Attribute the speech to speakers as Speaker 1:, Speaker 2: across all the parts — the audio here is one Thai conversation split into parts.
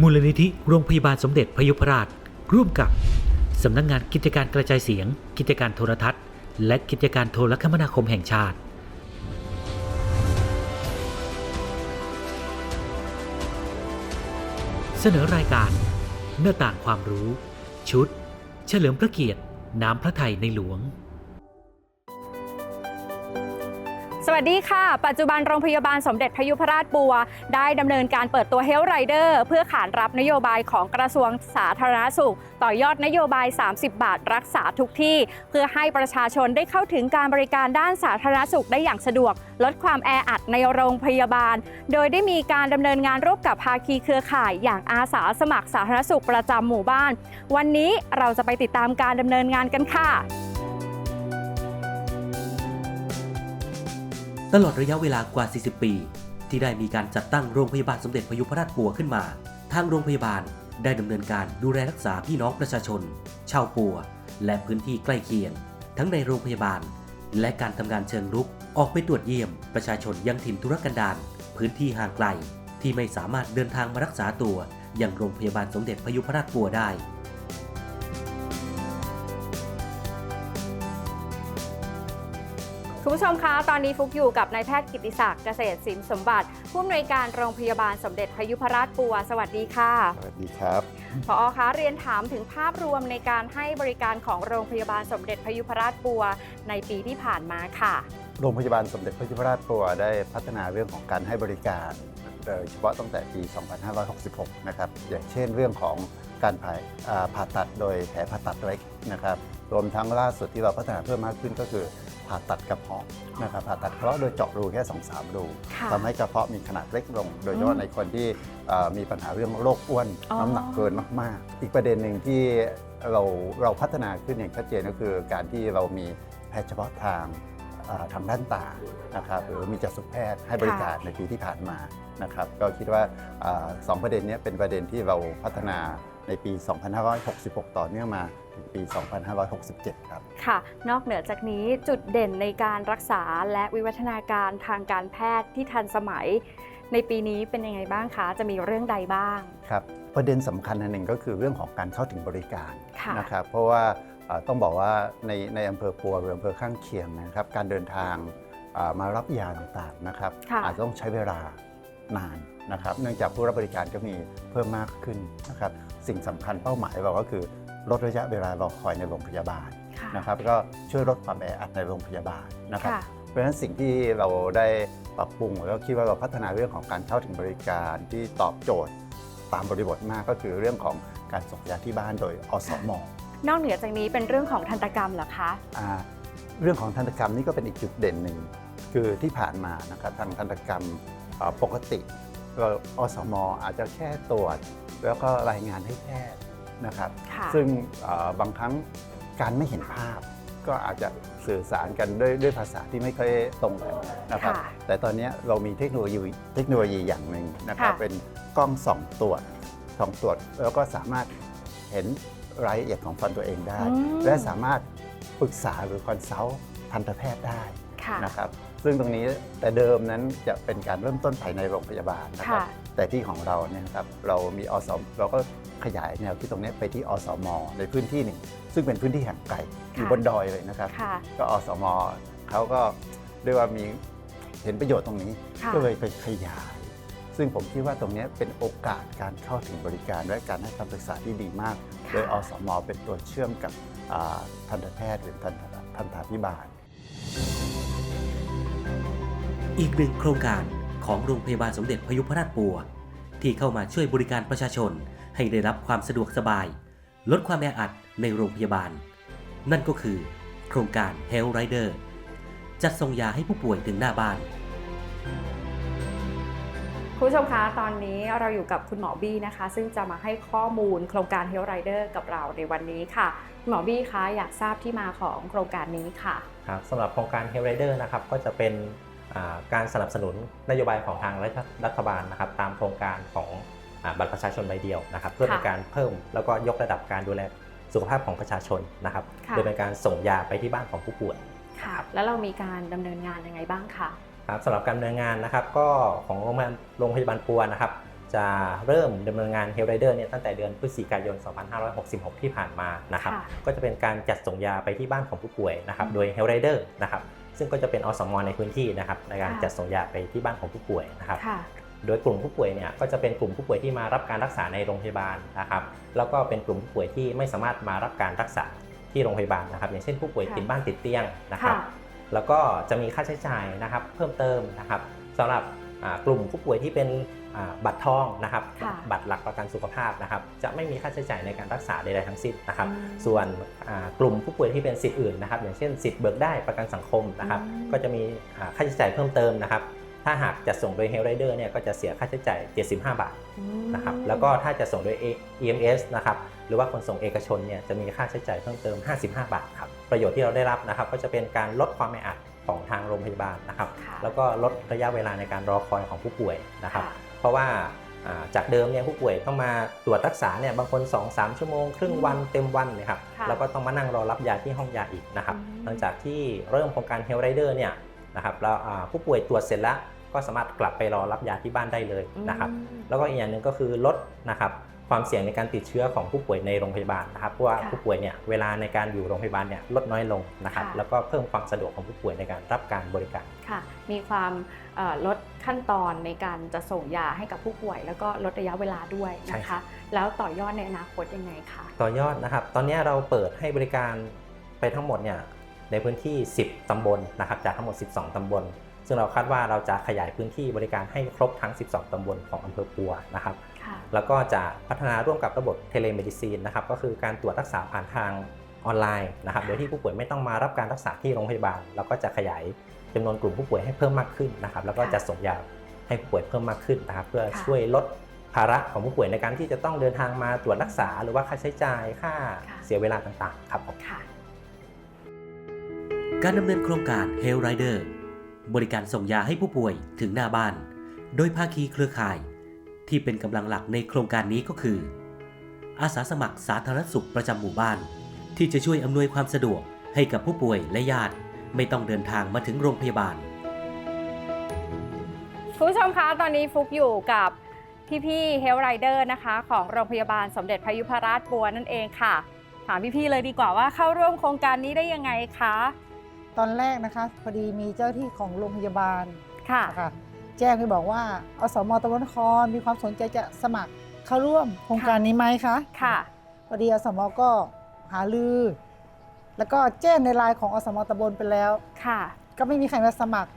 Speaker 1: มูลนิธิโรงพยาบาลสมเด็จพยุพราช ร่วมกับ สำนักงงานกิจการกระจายเสียง กิจการโทรทัศน์ และกิจการโทรคมนาคมแห่งชาติเสนอรายการหน้าต่างความรู้ ชุด เฉลิมพระเกียรติ น้ำพระไทยในหลวง
Speaker 2: สวัสดีค่ะ ปัจจุบันโรงพยาบาลสมเด็จพยุพราชบัว ได้ดำเนินการเปิดตัว Health Rider เพื่อขานรับนโยบายของกระทรวงสาธารณสุข ต่อยอดนโยบาย 30 บาทรักษาทุกที่ เพื่อให้ประชาชนได้เข้าถึงการบริการด้านสาธารณสุขได้อย่างสะดวก ลดความแออัดในโรงพยาบาล โดยได้มีการดำเนินงานร่วมกับภาคีเครือข่าย อย่างอาสาสมัครสาธารณสุขประจำหมู่บ้าน วันนี้เราจะไปติดตามการดำเนินงานกันค่ะ
Speaker 1: ตลอดระยะเวลากว่า 40 ปี ที่ได้มีการจัดตั้งโรงพยาบาลสมเด็จพยุพราชปัวขึ้นมา ทางโรงพยาบาลได้ดำเนินการดูแลรักษาพี่น้องประชาชน ชาวปัว และพื้นที่ใกล้เคียง ทั้งในโรงพยาบาล และการทำงานเชิงรุก ออกไปตรวจเยี่ยม ประชาชนยังถิ่นธุรกันดารพื้นที่ห่างไกล ที่ไม่สามารถเดินทางมารักษาตัวยังโรงพยาบาลสมเด็จพยุพราชปัวได้
Speaker 2: คุณผู้ชมคะ ตอนนี้ฟุกอยู่กับนายแพทย์กิติศักดิ์เกษตรสินสมบัติ ผู้อำนวยการโรงพยาบาลสมเด็จพยุพราชปัว สวัสดีค่ะ
Speaker 3: สวัสดีครับ
Speaker 2: พอคะเรียนถามถึงภาพรวมในการให้บริการของโรงพยาบาลสมเด็จพยุพราชปัว ในปีที่ผ่านมาค่ะ
Speaker 3: โรงพยาบาลสมเด็จพระยุพราชปัวได้พัฒนาเรื่องของการให้บริการ โดยเฉพาะตั้งแต่ปี 2566 นะครับ อย่างเช่นเรื่องของการผ่าอ่าผ่าตัดโดยแผลผ่าตัดเล็กนะครับ รวมทั้งล่าสุดที่เราพัฒนาเพิ่มมากขึ้นก็คือผ่าตัดกระเพาะนะครับผ่าตัดกระเพาะโดยเจาะรูแค่2-3รู
Speaker 2: ค่ะ
Speaker 3: ทำให้กระเพาะมีขนาดเล็กลง โดยเฉพาะในคนที่เอ่อมีปัญหาเรื่องโรคอ้วน
Speaker 2: อ๋อ
Speaker 3: น้ำหนักเกินมาก ๆ อีกประเด็นหนึ่งที่เราเราพัฒนาขึ้นอย่างชัดเจนก็คือ การที่เรามีแพทย์เฉพาะทางเอ่อทางด้านตานะครับหรือมีจักษุแพทย์ให้บริการในปีที่ผ่านมา นะครับก็คิดว่าอ่าสองประเด็นเนี้เป็นประเด็นที่เราพัฒนาในปี 2566 ต่อเนื่องมาถึงปี 2567 ครับ
Speaker 2: ค่ะ นอกเหนือจากนี้จุดเด่นในการรักษาและวิวัฒนาการทางการแพทย์ที่ทันสมัย ในปีนี้เป็นยังไงบ้างคะ จะมีเรื่องใดบ้าง
Speaker 3: ครับ ประเด็นสำคัญอันหนึ่งก็คือเรื่องของการเข้าถึงบริการ
Speaker 2: ค่ะ
Speaker 3: นะครับ เพราะว่าเอ่อต้องบอกว่าในในอำเภอปัวหรืออำเภอข้างเคียงนะครับ การเดินทางเอ่อมารับยาต่างๆนะครับ
Speaker 2: ค่ะ
Speaker 3: อาจจะต้องใช้เวลา นานนะครับ เนื่องจากผู้รับบริการก็มีเพิ่มมากขึ้นนะครับ สิ่งสำคัญเป้าหมายเราก็คือลดระยะเวลารอคอยในโรงพยาบาล
Speaker 2: ค่ะ
Speaker 3: นะครับก็ช่วยลดความแออัดในโรงพยาบาลนะครับ
Speaker 2: ค่ะ
Speaker 3: เพราะฉะนั้นสิ่งที่เราได้ปรับปรุงแล้วคิดว่าเราพัฒนาเรื่องของการเข้าถึงบริการที่ตอบโจทย์ตามบริบทมากก็คือเรื่องของการส่งยาที่บ้านโดยอสม
Speaker 2: นอกเหนือจากนี้เป็นเรื่องของทันตกรรมเหรอคะ
Speaker 3: อ่าเรื่องของทันตกรรมนี่ก็เป็นอีกจุดเด่นหนึ่งคือที่ผ่านมานะครับทางทันตกรรมอ่า ปกติเราอสมอาจจะแค่ตรวจ แล้วก็รายงานให้แพทย์นะครับ
Speaker 2: ค่ะ
Speaker 3: ซึ่งอ่าบางครั้งการไม่เห็นภาพ ก็อาจจะสื่อสารกันด้วยด้วยภาษาที่ไม่ค่อยตรงกันนะครับ
Speaker 2: ค่ะ
Speaker 3: แต่ตอนนี้เรามีเทคโนโลยีเทคโนโลยีอย่างหนึ่งนะครับ
Speaker 2: ค่ะ
Speaker 3: เป็นกล้องส่องตรวจส่องตรวจแล้วก็สามารถเห็นรายละเอียดของฟันตัวเองได้
Speaker 2: อืม
Speaker 3: และสามารถปรึกษาหรือคอนซัลท์ทันตแพทย์ได้
Speaker 2: ค่ะ
Speaker 3: นะครับ ซึ่งตรงนี้แต่เดิมนั้นจะเป็นการเริ่มต้นภายในโรงพยาบาลนะครับ
Speaker 2: ค่ะ
Speaker 3: แต่ที่ของเราเนี่ยนะครับเรามีอสมเราก็ขยายแนวที่ตรงนี้ไปที่อสมในพื้นที่หนึ่งซึ่งเป็นพื้นที่ห่างไกลอยู่บนดอยเลยนะครับ
Speaker 2: ค่ะ
Speaker 3: ก็อสมเขาก็เรียกว่ามีเห็นประโยชน์ตรงนี้
Speaker 2: ค่ะ
Speaker 3: ก็เลยไปขยาย ซึ่งผมคิดว่าตรงนี้เป็นโอกาสการเข้าถึงบริการ และการให้คำปรึกษาที่ดีมาก
Speaker 2: ค่ะ
Speaker 3: โดยอสมเป็นตัวเชื่อมกับอ่าทันตแพทย์หรือทันตทันตาพิบาล
Speaker 1: อีกหนึ่งโครงการของโรงพยาบาลสมเด็จพยุพราชปัว ที่เข้ามาช่วยบริการประชาชนให้ได้รับความสะดวกสบาย ลดความแออัดในโรงพยาบาล นั่นก็คือ โครงการ Health Rider จัดส่งยาให้ผู้ป่วยถึงหน้าบ้าน
Speaker 2: คุณผู้ชมคะ ตอนนี้เราอยู่กับคุณหมอบี้นะคะ ซึ่งจะมาให้ข้อมูลโครงการ Health Rider กับเราในวันนี้ค่ะคุณหมอบี้คะอยากทราบที่มาของโครงการนี้ค่ะ
Speaker 4: ครับสำหรับโครงการ Health Rider นะครับก็จะเป็นอ่า การสนับสนุนนโยบายของทางรัฐรัฐบาลนะครับตามโครงการของอาบัตรประชาชนใบเดียวนะครับ เพื่อเป็น
Speaker 2: ค่ะ
Speaker 4: การเพิ่มแล้วก็ยกระดับการดูแลสุขภาพของประชาชนนะครับ
Speaker 2: ค่ะ
Speaker 4: โดยเป็นการส่งยาไปที่บ้านของผู้ป่วย
Speaker 2: ค่ะแล้วเรามีการดำเนินงานยังไงบ้างคะ
Speaker 4: ครับสำหรับการดำเนินงานนะครับก็ของโรงพยาบาลโรงพยาบาลปัวนะครับ จะเริ่มดำเนินงาน Health Rider เนี่ยตั้งแต่เดือนพฤศจิกายน 2566 ที่ผ่านมานะครับ
Speaker 2: ค่ะ
Speaker 4: ก็จะเป็นการจัดส่งยาไปที่บ้านของผู้ป่วยนะครับ โดย Health Rider นะครับ ซึ่งก็จะเป็นอสมในพื้นที่นะครับในการ
Speaker 2: ค่ะ
Speaker 4: จัดส่งยาไปที่บ้านของผู้ป่วยนะครับ
Speaker 2: ค่ะ
Speaker 4: โดยกลุ่มผู้ป่วยเนี่ยก็จะเป็นกลุ่มผู้ป่วยที่มารับการรักษาในโรงพยาบาลนะครับ แล้วก็เป็นกลุ่มผู้ป่วยที่ไม่สามารถมารับการรักษาที่โรงพยาบาลนะครับ อย่างเช่นผู้ป่วย
Speaker 2: ค่ะ
Speaker 4: ติดบ้านติดเตียงนะครับ
Speaker 2: ค่ะ
Speaker 4: แล้วก็จะมีค่าใช้จ่ายนะครับ เพิ่มเติมนะครับสำหรับอ่ากลุ่มผู้ป่วยที่เป็นอ่า บัตรทองนะครับ
Speaker 2: ค่ะ
Speaker 4: บัตรหลักประกันสุขภาพนะครับ จะไม่มีค่าใช้จ่ายในการรักษาใดๆทั้งสิ้นนะครับ
Speaker 2: อืม
Speaker 4: ส่วนอ่ากลุ่มผู้ป่วยที่เป็นสิทธิ์อื่นนะครับ อย่างเช่นสิทธิ์เบิกได้ประกันสังคมนะครับ
Speaker 2: อืม
Speaker 4: ก็จะมีอ่าค่าใช้จ่ายเพิ่มเติมนะครับ ถ้าหากจะส่งโดย Health Rider เนี่ยก็จะเสียค่าใช้จ่าย 75 บาท
Speaker 2: อืม
Speaker 4: นะครับ แล้วก็ถ้าจะส่งโดย EMS นะครับหรือว่าขนส่งเอกชนเนี่ยจะมีค่าใช้จ่ายเพิ่มเติม 55 บาทครับ ประโยชน์ที่เราได้รับนะครับ ก็จะเป็นการลดความแออัดของทางโรงพยาบาลนะครับ
Speaker 2: ค่ะ
Speaker 4: แล้วก็ลดระยะเวลาในการรอคอยของผู้ป่วยนะครับ
Speaker 2: ค่ะ
Speaker 4: เพ ราะว่าอ่าจากเดิมเนี่ยผู้ป่วยต้องมาตรวจรักษาเนี่ยบางคน 2-3 ชั่วโมง ครึ่งวันเต็มวันเลยครับ
Speaker 2: ค่ะ
Speaker 4: แล้วก็ต้องมานั่งรอรับยาที่ห้องยาอีกนะครับ
Speaker 2: อืม
Speaker 4: หลังจากที่เริ่มโครงการ Health Rider เนี่ยนะครับแล้วอ่าผู้ป่วยตรวจเสร็จแล้วก็สามารถกลับไปรอรับยาที่บ้านได้เลยนะครับ
Speaker 2: อืม
Speaker 4: แล้วก็อีกอย่างหนึ่งก็คือลดนะครับ ความเสี่ยงในการติดเชื้อของผู้ป่วยในโรงพยาบาลนะครับเพราะว่า
Speaker 2: ค่ะ
Speaker 4: ผู้ป่วยเนี่ยเวลาในการอยู่โรงพยาบาลเนี่ยลดน้อยลงนะครับ
Speaker 2: ค่ะ
Speaker 4: แล้วก็เพิ่มความสะดวกของผู้ป่วยในการรับการบริการ
Speaker 2: ค่ะ มีความเอ่อลดขั้นตอนในการจะส่งยาให้กับผู้ป่วย แล้วก็ลดระยะเวลาด้วย
Speaker 4: ใช่
Speaker 2: นะ
Speaker 4: ครั
Speaker 2: คะ
Speaker 4: บ
Speaker 2: แล้วต่อยอดในอนาคตยังไงคะ
Speaker 4: ต่อยอดนะครับ ตอนนี้เราเปิดให้บริการไปทั้งหมดเนี่ยในพื้นที่ 10 ตำบลนะครับจากทั้งหมด 12 ตำบล ซึ่งเราคาดว่าเราจะขยายพื้นที่บริการให้ครบทั้ง 12 ตำบลของอำเภอปัวนะครับ
Speaker 2: ค่ะ
Speaker 4: แล้วก็จะพัฒนาร่วมกับระบบเทเลเมดิซีนนะครับก็คือการตรวจรักษาผ่านทางออนไลน์นะครับโดยที่ผู้ป่วยไม่ต้องมารับการรักษาที่โรงพยาบาล แล้วก็จะขยายจำนวนกลุ่มผู้ป่วยให้เพิ่มมากขึ้นนะครับแล้วก็
Speaker 2: ค่ะ
Speaker 4: จะส่งยาให้ผู้ป่วยเพิ่มมากขึ้นนะครับเพื่อ
Speaker 2: ค่ะ
Speaker 4: ช่วยลดภาระของผู้ป่วยในการที่จะต้องเดินทางมาตรวจรักษา หรือว่าค่าใช้จ่ายค่า
Speaker 2: ค่ะ
Speaker 4: เสียเวลาต่างๆ ครับผม
Speaker 2: ค่ะ
Speaker 1: การดำเนินโครงการ Health Rider บริการส่งยาให้ผู้ป่วยถึงหน้าบ้าน โดยภาคีเครือข่าย ที่เป็นกำลังหลักในโครงการนี้ก็คือ อาสาสมัครสาธารณสุขประจำหมู่บ้าน ที่จะช่วยอำนวยความสะดวกให้กับผู้ป่วยและญาติ ไม่ต้องเดินทางมาถึงโรงพยาบาล
Speaker 2: คุณผู้ชมคะ ตอนนี้ฟุกอยู่กับพี่ๆ Health Rider นะคะ ของโรงพยาบาลสมเด็จพระยุพราชบัวนั่นเองค่ะ ถามพี่ๆเลยดีกว่าว่าเข้าร่วมโครงการนี้ได้ยังไงคะ
Speaker 5: ตอนแรกนะคะ พอดีมีเจ้าที่ของโรงพยาบาล
Speaker 2: ค่ะ
Speaker 5: นะคะ แจ้งไปบอกว่าอสมตำบลนครมีความสนใจจะสมัครเข้าร่วมโครงการนี้ไหมคะ
Speaker 2: ค่ะ
Speaker 5: พอดีอสมก็หาลือ แล้วก็แจ้งในไลน์ของอสมตำบลไปแล้ว
Speaker 2: ค่ะ
Speaker 5: ก็ไม่มีใครมาสมัคร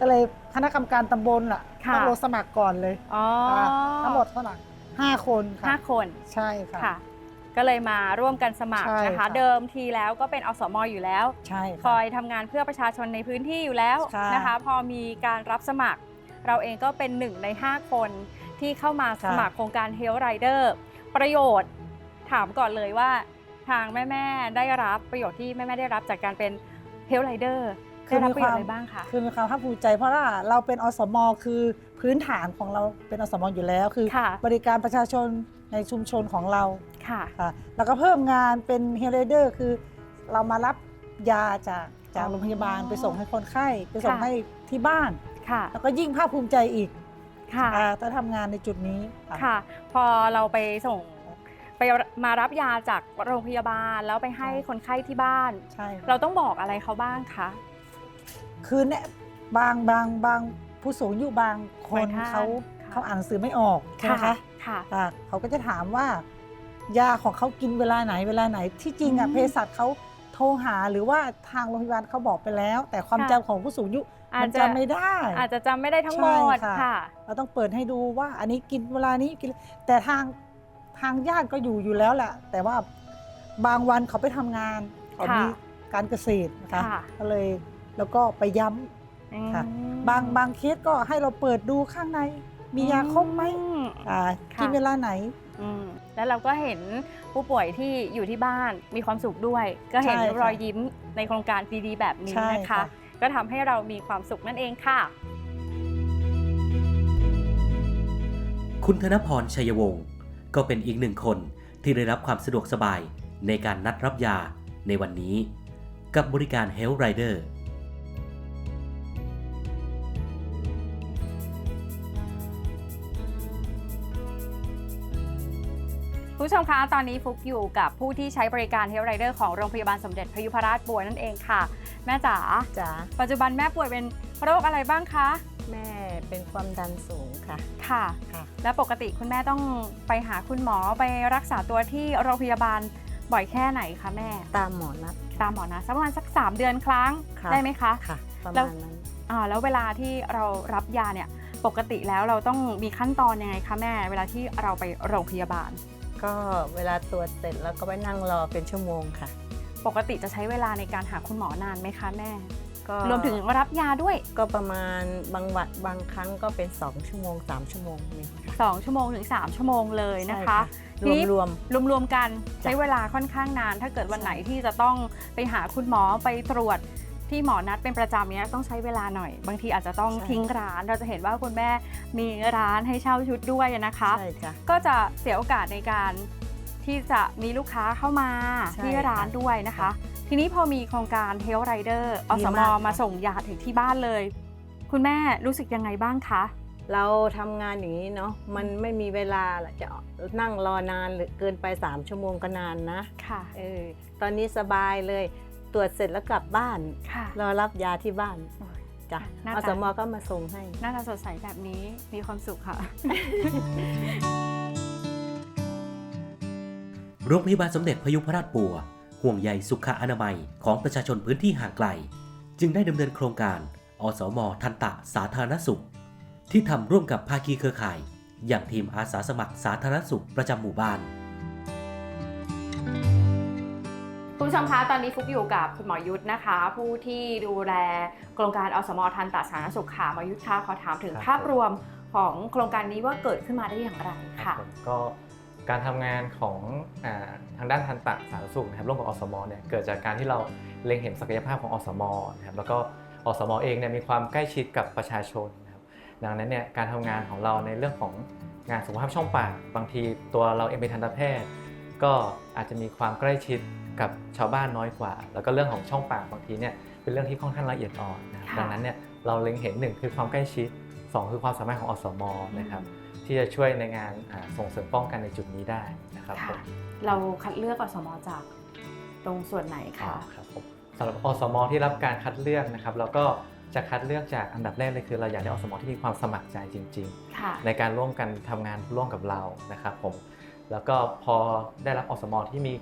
Speaker 5: ก็เลยคณะกรรมการตำบลล่ะ
Speaker 2: ค่ะ
Speaker 5: ต้องลงสมัครก่อนเลย
Speaker 2: อ๋อ
Speaker 5: ค่ะทั้งหมดเท่าไหร่ห้าคนค่ะ
Speaker 2: ห้าคน
Speaker 5: ใช่ค่ะ
Speaker 2: ค่ะก็เลยมาร่วมกันสมัคร
Speaker 5: ใช่
Speaker 2: นะคะ
Speaker 5: ค่ะ
Speaker 2: เดิมทีแล้วก็เป็นอสมอยู่แล้ว
Speaker 5: ใช่
Speaker 2: ค
Speaker 5: ค่ะ
Speaker 2: อยทำงานเพื่อประชาชนในพื้นที่อยู่แล้ว
Speaker 5: ค่ะ
Speaker 2: นะคะ พอมีการรับสมัคร เราเองก็เป็นหนึ่งใน 5 คนที่เข้ามาสมัครโครงการ Health Rider ประโยชน์ถามก่อนเลยว่าทางแม่ ๆ ได้รับประโยชน์ที่แม่ ๆ ได้รับจากการเป็น Health Rider ได้รับประโยชน์อะไรบ้างคะ
Speaker 5: คือมีความภาคภูมิใจ เพราะว่าเราเป็นอสมคือพื้นฐานของเราเป็นอสมอยู่แล้วคือ
Speaker 2: ค่ะ
Speaker 5: บริการประชาชนในชุมชนของเรา
Speaker 2: ค่ะ
Speaker 5: ค่ะแล้วก็เพิ่มงานเป็นเฮลเดอร์คือเรามารับยาจากจาก
Speaker 2: อ๋อ
Speaker 5: โรงพยาบาลไปส่งให้คนไข้ ไปส่ง
Speaker 2: ค่ะ
Speaker 5: ให้ที่บ้าน
Speaker 2: ค่ะ
Speaker 5: แล้วก็ยิ่งภาคภูมิใจอีก
Speaker 2: ค่ะ
Speaker 5: อ่าถ้าทำงานในจุดนี้ค่ะ
Speaker 2: ค่ะ พอเราไปส่งไปมารับยาจากโรงพยาบาลแล้วไปให้คนไข้ที่บ้าน
Speaker 5: ใช่ค่ะ
Speaker 2: เราต้องบอกอะไรเขาบ้างคะ
Speaker 5: คือเนี่ยบางบางบางผู้สูงอายุบางคน
Speaker 2: บางท่าน
Speaker 5: เขา
Speaker 2: ค่ะ
Speaker 5: เขาอ่านหนังสือไม่ออกใช่ไหมคะ
Speaker 2: ค่ะ
Speaker 5: ค่ะเขาก็จะถามว่ายาของเขากินเวลาไหนเวลาไหนที่จริงอะ
Speaker 2: อืม
Speaker 5: เภสัชเขาโทรหาหรือว่าทางโรงพยาบาลเขาบอกไปแล้ว แต่ความ
Speaker 2: ค่ะ
Speaker 5: จำของผู้สูงอายุ
Speaker 2: อาจ
Speaker 5: มัน
Speaker 2: จะ
Speaker 5: จำไม่ได้
Speaker 2: อาจจะจำไม่ได้ทั้งหมด
Speaker 5: ใช่ค่ะ
Speaker 2: ค่ะ
Speaker 5: เราต้องเปิดให้ดูว่า อันนี้กินเวลานี้กิน แต่ทางทางญาติก็อยู่อยู่แล้วแหละแต่ว่าบางวันเขาไปทำงานเขา
Speaker 2: ค่ะ
Speaker 5: มีการเกษตรนะคะ
Speaker 2: ค่ะ
Speaker 5: ก็เลยแล้วก็ไปย้ำค่ะ
Speaker 2: อืม
Speaker 5: บางบางเคสก็ให้เราเปิดดูข้างใน มียาครบไหม
Speaker 2: อืม
Speaker 5: อ่า
Speaker 2: ค่ะ
Speaker 5: กินเวลาไหน
Speaker 2: อืมแล้วเราก็เห็นผู้ป่วยที่อยู่ที่บ้านมีความสุขด้วย ก็เห็น
Speaker 5: ใช่ค่ะ
Speaker 2: รอยยิ้มในโครงการดีๆแบบนี้
Speaker 5: ใช่
Speaker 2: นะคะ
Speaker 5: ค่ะ
Speaker 2: ก็ทำให้เรามีความสุขนั่นเองค่ะ
Speaker 1: คุณธนพรชัยวงศ์ก็เป็นอีกหนึ่งคนที่ได้รับความสะดวกสบายในการนัดรับยาในวันนี้ กับบริการ Health Rider
Speaker 2: ผู้ชมคะ ตอนนี้ฟุกอยู่กับผู้ที่ใช้บริการเฮลไรเดอร์ของโรงพยาบาลสมเด็จพระยุพราชบัวนั่นเองค่ะ แม่จ๋า
Speaker 6: จ๋า
Speaker 2: ปัจจุบันแม่ป่วยเป็นโรคอะไรบ้างคะ
Speaker 6: แม่เป็นความดันสูงค่ะ
Speaker 2: ค่ะ
Speaker 6: ค่ะ
Speaker 2: แล้วปกติคุณแม่ต้องไปหาคุณหมอไปรักษาตัวที่โรงพยาบาลบ่อยแค่ไหนคะแม่
Speaker 6: ตามหมอนัด
Speaker 2: ตามหมอนะสักประมาณสัก 3 เดือนครั้ง
Speaker 6: ค่ะ
Speaker 2: ได้ไหมคะ
Speaker 6: ค่ะประ
Speaker 2: แล้
Speaker 6: มาวณนั้น
Speaker 2: อ่าแล้วเวลาที่เรารับยาเนี่ยปกติแล้วเราต้องมีขั้นตอนยังไงคะแม่ เวลาที่เราไปโรงพยาบาล
Speaker 6: ก็เวลาตรวจเสร็จแล้วก็ไปนั่งรอเป็นชั่วโมงค่ะ
Speaker 2: ปกติจะใช้เวลาในการหาคุณหมอนานไหมคะแม่
Speaker 6: ก็
Speaker 2: รวมถึงรับยาด้วย
Speaker 6: ก็ประมาณบางวัดบางครั้งก็เป็น 2 ชั่วโมง 3 ชั่วโมงนี่ค่ะ
Speaker 2: 2 ชั่วโมงถึง 3 ชั่วโมงเลยนะคะ
Speaker 6: รวมรวม
Speaker 2: รวมๆกัน
Speaker 6: จ้ะ
Speaker 2: ใช้เวลาค่อนข้างนาน ถ้าเกิดวัน
Speaker 6: ใช่
Speaker 2: ไหนที่จะต้องไปหาคุณหมอไปตรวจ ที่หมอนัดเป็นประจำเนี้ยต้องใช้เวลาหน่อย บางทีอาจจะต้องทิ้งร้าน เราจะเห็นว่าคุณแม่มีร้านให้เช่าชุดด้วยนะคะ
Speaker 6: ใช่จ้ะ
Speaker 2: ก็จะเสียโอกาสในการที่จะมีลูกค้าเข้ามา
Speaker 6: ใช่
Speaker 2: ที่ร้าน
Speaker 6: ค่ะ
Speaker 2: ด้วยนะคะทีนี้พอมีโครงการ Health Rider อ
Speaker 6: ดี
Speaker 2: สม
Speaker 6: มากค่ะ
Speaker 2: มาส่งยาถึงที่บ้านเลย คุณแม่รู้สึกยังไงบ้างคะ
Speaker 6: เราทำงานอย่างนี้เนาะมันไม่มีเวลาล่ะจะนั่งรอนานหรือเกินไป 3 ชั่วโมงก็นานนะ
Speaker 2: ค่ะ
Speaker 6: เออตอนนี้สบายเลย ตรวจเสร็จแล้วกลับบ้าน
Speaker 2: ค่ะ
Speaker 6: รอรับยาที่บ้านจ้ะ
Speaker 2: หน้า
Speaker 6: อ
Speaker 2: ตา
Speaker 6: สมก็มาส่งให้
Speaker 2: หน้าตาสดใสแบบนี้มีความสุขค่ะ
Speaker 1: โรงพยาบาลสมเด็จพยุพราชปัว ห่วงใยสุขอนามัยของประชาชนพื้นที่ห่างไกล จึงได้ดำเนินโครงการ อสม ทันตะสาธารณสุข ที่ทำร่วมกับภาคีเครือข่าย อย่างทีมอาสาสมัครสาธารณสุขประจำหมู่บ้าน
Speaker 2: คุณผู้ชมคะ ตอนนี้ฟุกอยู่กับคุณหมอยุทธนะคะ ผู้ที่ดูแลโครงการอสมทันตสาธารณสุขค่ะหมอยุทธคะขอถามถึง
Speaker 7: ครับ
Speaker 2: ภาพรวมของโครงการนี้ว่าเกิดขึ้นมาได้อย่างไรค่ะ
Speaker 7: ผมก็การทำงานของอาทางด้านทันตะสาธารณสุขนะครับร่วมกับอสมเนี่ยเกิดจากการที่เราเล็งเห็นศักยภาพของอสมนะครับแล้วก็อสมเองเนี่ยมีความใกล้ชิดกับประชาชนนะครับดังนั้นเนี่ยการทำงานของเราในเรื่องของงานสุขภาพช่องปากบางทีตัวเราเองเป็นทันตแพทย์ ก็อาจจะมีความใกล้ชิด กับชาวบ้านน้อยกว่า แล้วก็เรื่องของช่องปากบางทีเนี่ยเป็นเรื่องที่ค่อนข้างละเอียดอ่อนนะครับ
Speaker 2: ค่ะ
Speaker 7: ดังนั้นเนี่ยเราเล็งเห็นหนึ่งคือความใกล้ชิดสองคือความสามารถของอสมนะครับที่จะช่วยในงานอ่าส่งเสริมป้องกันในจุดนี้ได้นะครับผ
Speaker 2: ค่ะ
Speaker 7: ม
Speaker 2: เราคัดเลือกอสมจากตรงส่วนไหน
Speaker 7: อ๋อ
Speaker 2: คะ
Speaker 7: ครับผมสำหรับอสมที่รับการคัดเลือกนะครับเราก็จะคัดเลือกจากอันดับแรกเลยคือเราอยากได้อสมที่มีความสมัครใจจริง
Speaker 2: ค่ะ
Speaker 7: ๆในการร่วมกันทำงานร่วมกับเรานะครับผมแล้วก็พอได้รับอสมที่มี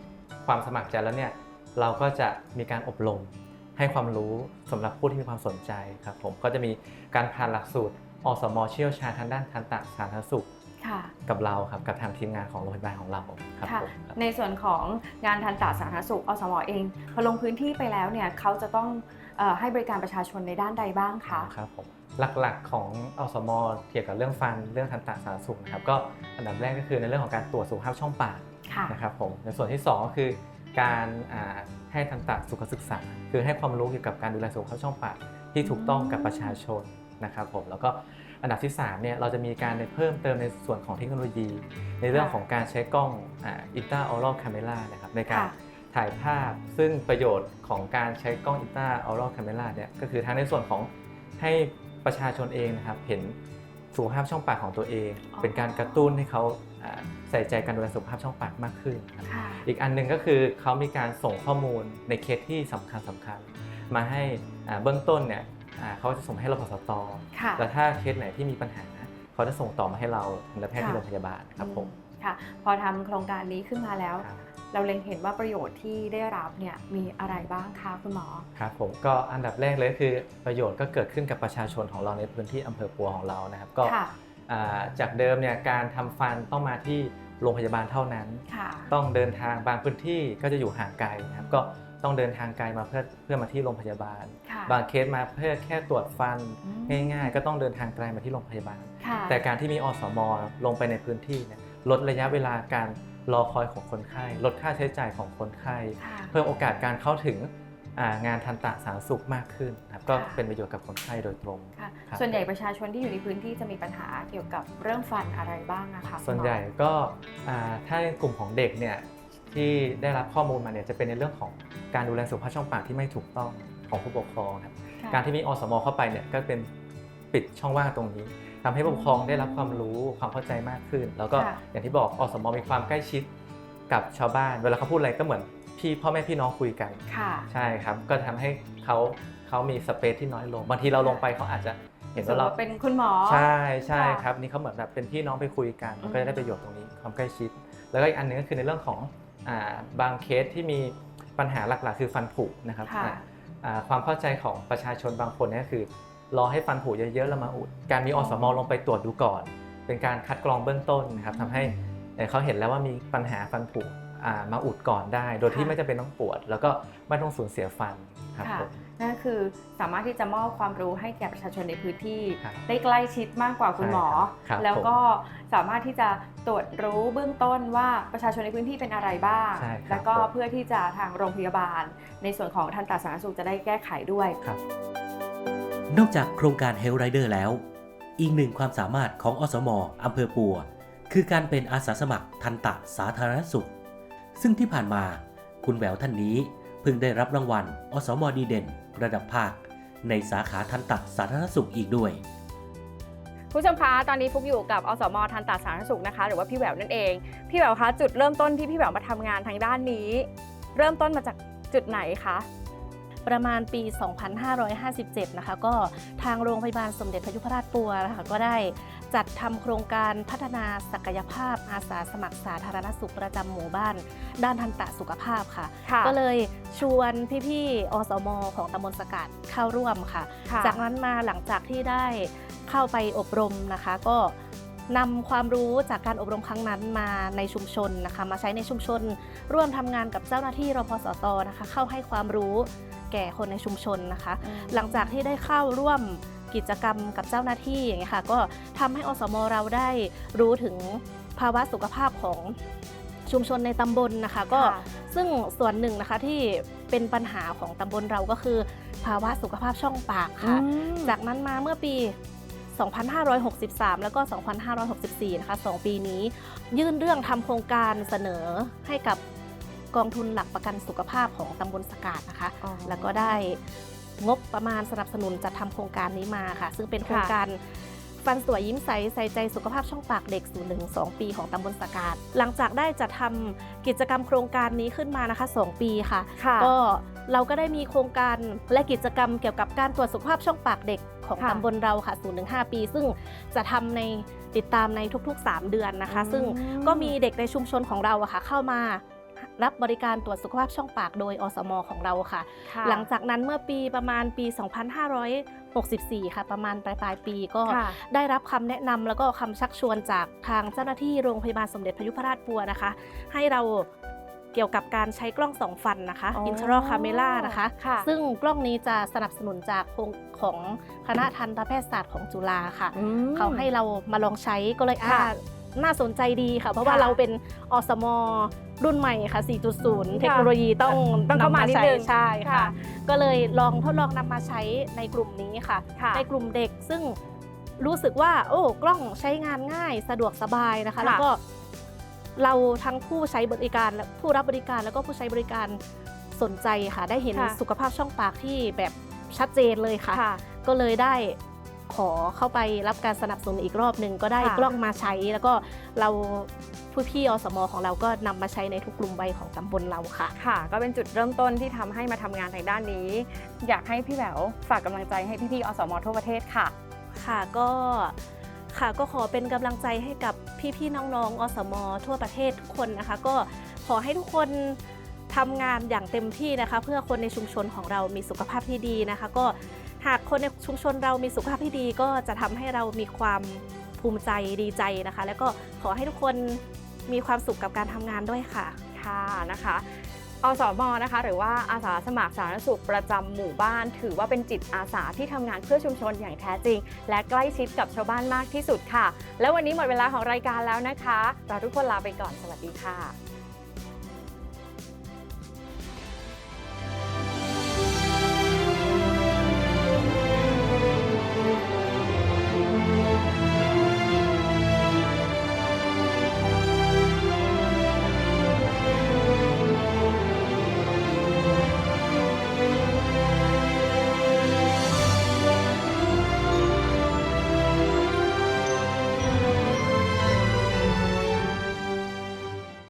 Speaker 7: ความสมัครใจแล้วเนี่ยเราก็จะมีการอบรมให้ความรู้สำหรับผู้ที่มีความสนใจครับผมก็จะมีการผ่านหลักสูตรอสมเชี่ยวชาญทางด้านทันตสาธารณสุข
Speaker 2: ค่ะ
Speaker 7: กับเราครับกับทางทีมงานของโรงพยาบาลของเราครับ
Speaker 2: ค่ะ
Speaker 7: ผมครับ
Speaker 2: ในส่วนของงานทันตสาธารณสุขอสมเองพอลงพื้นที่ไปแล้วเนี่ยเขาจะต้องเออให้บริการประชาชนในด้านใดบ้างคะ
Speaker 7: ครับผมหลักๆของอสมเกี่ยวกับเรื่องฟันเรื่องทันตสาธารณสุขนะครับก็อันดับแรกก็คือในเรื่องของการตรวจสุขภาพช่องปาก
Speaker 2: ค่ะ
Speaker 7: นะครับผมในส่วนที่สองก็คือการอ่าให้ทันตสุขศึกษา คือให้ความรู้เกี่ยวกับการดูแลสุขภาพช่องปากที่ถูกต้องกับประชาชนนะครับผมแล้วก็อันดับที่3เนี่ยเราจะมีการเพิ่มเติมในส่วนของเทคโนโลยี ในเรื่องของการใช้กล้องอินตาออรัลคาเมล่านะครับในการ
Speaker 2: ค่ะ
Speaker 7: ถ่ายภาพซึ่งประโยชน์ของการใช้กล้องอินตาออรัลคาเมล่าเนี่ยก็คือทั้งในส่วนของให้ประชาชนเองนะครับเห็นสุขภาพช่องปากของตัวเอง
Speaker 2: อ๋อ
Speaker 7: เป็นการกระตุ้นให้เขาอ่า ใส่ใจการดูแลสุขภาพช่องปากมากขึ้นครับ
Speaker 2: ค่ะ
Speaker 7: อีกอันหนึ่งก็คือเขามีการส่งข้อมูลในเคสที่สำคัญสำคัญ มาให้อ่าเบื้องต้นเนี่ยอ่าเขาจะส่งให้รพสต
Speaker 2: ค่ะ
Speaker 7: แล้วถ้าเคสไหนที่มีปัญหาเขาจะส่งต่อมาให้เราทันตแพทย์ที่
Speaker 2: ค่ะ
Speaker 7: โรงพยาบาลครับผม
Speaker 2: ค่ะพอทำโครงการนี้ขึ้นมาแล้ว
Speaker 7: ครับ
Speaker 2: เราเล็งเห็นว่าประโยชน์ที่ได้รับเนี่ยมีอะไรบ้างคะคุณหมอ
Speaker 7: ครับผมก็อันดับแรกเลยก็คือประโยชน์ก็เกิดขึ้นกับประชาชนของเราในพื้นที่อำเภอปัวของเรานะครับ ก็
Speaker 2: ค่ะ
Speaker 7: อ่า จากเดิมเนี่ยการทำฟันต้องมาที่โรงพยาบาลเท่านั้น
Speaker 2: ค่ะ
Speaker 7: ต้องเดินทางบางพื้นที่ก็จะอยู่ห่างไกลนะครับก็ต้องเดินทางไกลมาเพื่อเพื่อมาที่โรงพยาบาล
Speaker 2: ค่ะ
Speaker 7: บางเคสมาเพื่อแค่ตรวจฟัน
Speaker 2: อืม
Speaker 7: ง่าย ๆ ก็ต้องเดินทางไกลมาที่โรงพยาบาล
Speaker 2: ค่ะ
Speaker 7: แต่การที่มีอสมลงไปในพื้นที่เนี่ยลดระยะเวลาการรอคอยของคนไข้ ลดค่าใช้จ่ายของคนไข้
Speaker 2: ค่ะ
Speaker 7: เพิ่มโอกาสการเข้าถึงอ่า งานทันตสาธารณสุขมากขึ้นนะครับก็
Speaker 2: ค่ะ
Speaker 7: เป็นประโยชน์กับคนไข้โดยตรง
Speaker 2: ค่ะ
Speaker 7: ครับ
Speaker 2: ส่วนใหญ่ประชาชนที่อยู่ในพื้นที่จะมีปัญหาเกี่ยวกับเรื่องฟันอะไรบ้างนะคะคุณมอ
Speaker 7: ส่วนใหญ่ก็อ่าถ้าในกลุ่มของเด็กเนี่ยที่ได้รับข้อมูลมาเนี่ยจะเป็นในเรื่องของการดูแลสุขภาพช่องปากที่ไม่ถูกต้องของผู้ปกครองครับ
Speaker 2: ค่ะ
Speaker 7: การที่มีอสมเข้าไปเนี่ยก็เป็นปิดช่องว่างตรงนี้ทำให้ผู้ปกครองได้รับความรู้ความเข้าใจมากขึ้น แล้วก็
Speaker 2: ค่ะ
Speaker 7: อย่างที่บอกอสมมีความใกล้ชิดกับชาวบ้าน เวลาเขาพูดอะไรก็เหมือน พี่พ่อแม่พี่น้องคุยกัน
Speaker 2: ค่ะ
Speaker 7: ใช่ครับ ก็ทำให้เขาเขามีสเปซที่น้อยลง บางทีเราลงไปเขาอาจจะเห็นว่าเรา
Speaker 2: เป็นคุณหมอ
Speaker 7: ใช่ใช่
Speaker 2: ค่ะ
Speaker 7: ครับนี่เขาเหมือนแบบเป็นพี่น้องไปคุยกัน
Speaker 2: อืม
Speaker 7: ก็จะได้ประโยชน์ตรงนี้ความใกล้ชิด แล้วก็อีกอันหนึงก็คือในเรื่องของอ่าบางเคสที่มีปัญหาหลักๆ คือฟันผุนะครับ
Speaker 2: ค่ะ
Speaker 7: อ่าอ่าความเข้าใจของประชาชนบางคนเนี่ยคือ รอให้ฟันผุเยอะๆแล้วมาอุด การมีอสมลงไปตรวจดูก่อน เป็นการคัดกรองเบื้องต้นนะครับทำให้เอ่อเขาเห็นแล้วว่ามีปัญหาฟันผุอ่า มาอุดก่อนได้ โดยที่
Speaker 2: ค่ะ
Speaker 7: ไม่จำเป็นต้องปวด แล้วก็ไม่ต้องสูญเสียฟันครับ
Speaker 2: ค่ะ
Speaker 7: ผม
Speaker 2: นั่นคือสามารถที่จะมอบความรู้ให้แก่ประชาชนในพื้นที่
Speaker 7: ครับ
Speaker 2: ได้ใกล้ชิดมากกว่าคุณหมอ
Speaker 7: ใช่ครับ
Speaker 2: แล้วก็สามารถที่จะตรวจรู้เบื้องต้นว่าประชาชนในพื้นที่เป็นอะไรบ้าง
Speaker 7: ใช่ครับ
Speaker 2: แล้วก็
Speaker 7: ผม
Speaker 2: เพื่อที่จะทางโรงพยาบาล ในส่วนของทันตสาธารณสุขจะได้แก้ไขด้วย
Speaker 7: ครับ
Speaker 1: นอกจากโครงการ Health Rider แล้ว อีกหนึ่งความสามารถของอสมอำเภอปัว คือการเป็นอาสาสมัครทันตะสาธารณสุข ซึ่งที่ผ่านมาคุณแหววท่านนี้เพิ่งได้รับรางวัล อสมดีเด่น ระดับภาค ในสาขาทันตะสาธารณสุขอีกด้วย
Speaker 2: ผู้ชมคะตอนนี้ฟุกอยู่กับอสมทันตสาธารณสุขนะคะ หรือว่าพี่แหววนั่นเอง พี่แหววคะจุดเริ่มต้นที่พี่แหววมาทำงานทางด้านนี้ เริ่มต้นมาจากจุดไหนคะ
Speaker 8: ประมาณปี 2557 นะคะ ก็ทางโรงพยาบาลสมเด็จพระยุพราชปัวนะคะก็ได้ จัดทำโครงการพัฒนาศักยภาพอาสาสมัครสาธารณสุขประจำหมู่บ้าน ด้านทันตะสุขภาพค่ะ
Speaker 2: ค่ะ
Speaker 8: ก็เลยชวนพี่ๆอสม ของตำบลสกัดเข้าร่วมค่ะ
Speaker 2: ค่ะ
Speaker 8: จากนั้นมาหลังจากที่ได้เข้าไปอบรมนะคะ ก็นำความรู้จากการอบรมครั้งนั้นมาในชุมชนนะคะ มาใช้ในชุมชน ร่วมทำงานกับเจ้าหน้าที่รพสตนะคะ เข้าให้ความรู้แก่คนในชุมชนนะคะ หลังจากที่ได้เข้าร่วม กิจกรรมกับเจ้าหน้าที่อย่างเงี้ยค่ะก็ทำให้อสมเราได้รู้ถึงภาวะสุขภาพของชุมชนในตำบลนะคะ ก็
Speaker 2: ค่ะ
Speaker 8: ซึ่งส่วนหนึ่งนะคะที่เป็นปัญหาของตำบลเราก็คือ ภาวะสุขภาพช่องปากค่ะ จากนั้นมาเมื่อปี 2563 แล้วก็ 2564 นะคะ 2 ปีนี้ ยื่นเรื่องทำโครงการเสนอให้กับกองทุนหลักประกันสุขภาพของตำบลสกาดนะคะ
Speaker 2: อ๋อ
Speaker 8: แล้วก็ได้ งบประมาณสนับสนุนจัดทำโครงการนี้มาค่ะ ซึ่งเป็นโครงการฟันสวยยิ้มใสใส่ใจสุขภาพช่องปากเด็กสู่หนึ่งสองปีของตำบลสกาดหลังจากได้จัดทำกิจกรรมโครงการนี้ขึ้นมานะคะ 2 ปีค่ะ
Speaker 2: ค่ะ
Speaker 8: ก็เราก็ได้มีโครงการและกิจกรรมเกี่ยวกับการตรวจสุขภาพช่องปากเด็กของ
Speaker 2: ค่ะ
Speaker 8: ตำบลเราค่ะ0ูนถึงหปี ซึ่งจะทำในติดตามในทุกๆ 3 เดือนนะคะ
Speaker 2: อืม
Speaker 8: ซึ่งก็มีเด็กในชุมชนของเราอะค่ะเข้ามา รับบริการตรวจสุขภาพช่องปากโดยอสม ของเราค่ะ
Speaker 2: ค่ะ
Speaker 8: หลังจากนั้นเมื่อปีประมาณปี 2564 ค่ะ ประมาณปลายปลายๆปีก็
Speaker 2: ค่ะ
Speaker 8: ได้รับคำแนะนำแล้วก็คำชักชวนจากทางเจ้าหน้าที่โรงพยาบาลสมเด็จพระยุพราชปัวนะคะ ให้เราเกี่ยวกับการใช้กล้องสองฟันนะคะ
Speaker 2: อ๋อ
Speaker 8: intraoral camera นะคะ
Speaker 2: ค่ะ
Speaker 8: ซึ่งกล้องนี้จะสนับสนุนจากโครงของคณะทันตแพทยศาสตร์ของจุฬาค่ะ
Speaker 2: อืม
Speaker 8: เขาให้เรามาลองใช้ก็เลยอ่า
Speaker 2: ค่ะ
Speaker 8: น่าสนใจดีค่ะ เพราะว่า
Speaker 2: ค่ะ
Speaker 8: เราเป็นอสมรุ่นใหม่ค่ะ 4.0 เทคโนโลยีต้อง
Speaker 2: ต้องเข้ามานิด
Speaker 8: ใช้
Speaker 2: นึง
Speaker 8: ใช่ค่ะ
Speaker 2: ค่ะ
Speaker 8: ก็เลยลองทดลองนำมาใช้ในกลุ่มนี้ค่ะ
Speaker 2: ค่ะ
Speaker 8: ในกลุ่มเด็กซึ่งรู้สึกว่า โอ้กล้องใช้งานง่ายสะดวกสบายนะคะ
Speaker 2: ค่ะ
Speaker 8: แล้วก็เราทั้งผู้ใช้บริการและผู้รับบริการแล้วก็ผู้ใช้บริการสนใจค่ะ ได้เห็น
Speaker 2: ค่ะ
Speaker 8: สุขภาพช่องปากที่แบบชัดเจนเลยค่ะ
Speaker 2: ค่ะ
Speaker 8: ก็เลยได้ ขอเข้าไปรับการสนับสนุนอีกรอบหนึ่งก็ได้
Speaker 2: ค่ะ
Speaker 8: กล้องมาใช้ แล้วก็เราผู้พี่อสมของเราก็นำมาใช้ในทุกกลุ่มวัยของตำบลเราค่ะ
Speaker 2: ค่ะ ก็เป็นจุดเริ่มต้นที่ทำให้มาทำงานทางด้านนี้ อยากให้พี่แหววฝากกำลังใจให้พี่ๆอสมทั่วประเทศค่ะ
Speaker 8: ค่ะก็ค่ะก็ขอเป็นกำลังใจให้กับพี่ๆน้องๆอสม ทั่วประเทศทุกคนนะคะ ก็ขอให้ทุกคนทำงานอย่างเต็มที่นะคะ เพื่อคนในชุมชนของเรามีสุขภาพที่ดีนะคะ ก็ หากคนในชุมชนเรามีสุขภาพที่ดีก็จะทำให้เรามีความภูมิใจดีใจนะคะ แล้วก็ขอให้ทุกคนมีความสุขกับการทำงานด้วยค่ะ
Speaker 2: ค่ะนะคะอสมนะคะหรือว่าอาสาสมัครสาธารณสุขประจำหมู่บ้าน ถือว่าเป็นจิตอาสาที่ทำงานเพื่อชุมชนอย่างแท้จริง และใกล้ชิดกับชาวบ้านมากที่สุดค่ะ แล้ววันนี้หมดเวลาของรายการแล้วนะคะ เราทุกคนลาไปก่อนสวัสดีค่ะ